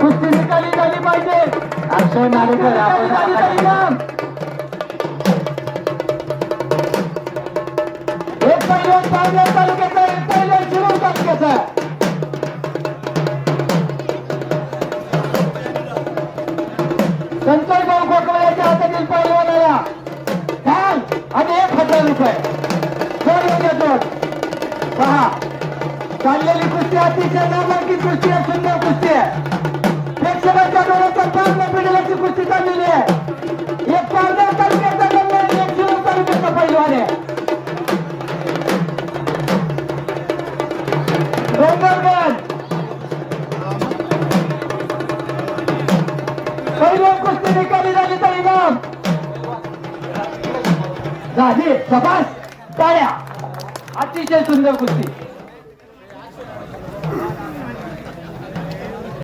कुस्ती निकाली झाली पाहिजे. अक्षय आपण एक पहिल्यान पावल्या तालुक्याचा एक पहिल्यान शिरूर तालुक्याचा संतोष भाऊ खोकवाड्याच्या हातातील पहिलवानाला ठाण आणि एक हजार रुपये. दोन म्हणजे दोन पहा. चाललेली कुस्ती अतिशय नामांकित कुस्ती आहे सुंदर कुस्ती आहे. डोळ्याचा पाच कुस्ती चाललेली आहे. एक पारनेर तालुक्याचा गंगा एक शिरूर तालुक्याचा पहिलवान आहे. डोंगरगड पहिल्या कुस्ती निकाली झाली तर इनाम. झाली सभास टाळ्या. अतिशय सुंदर कुस्ती.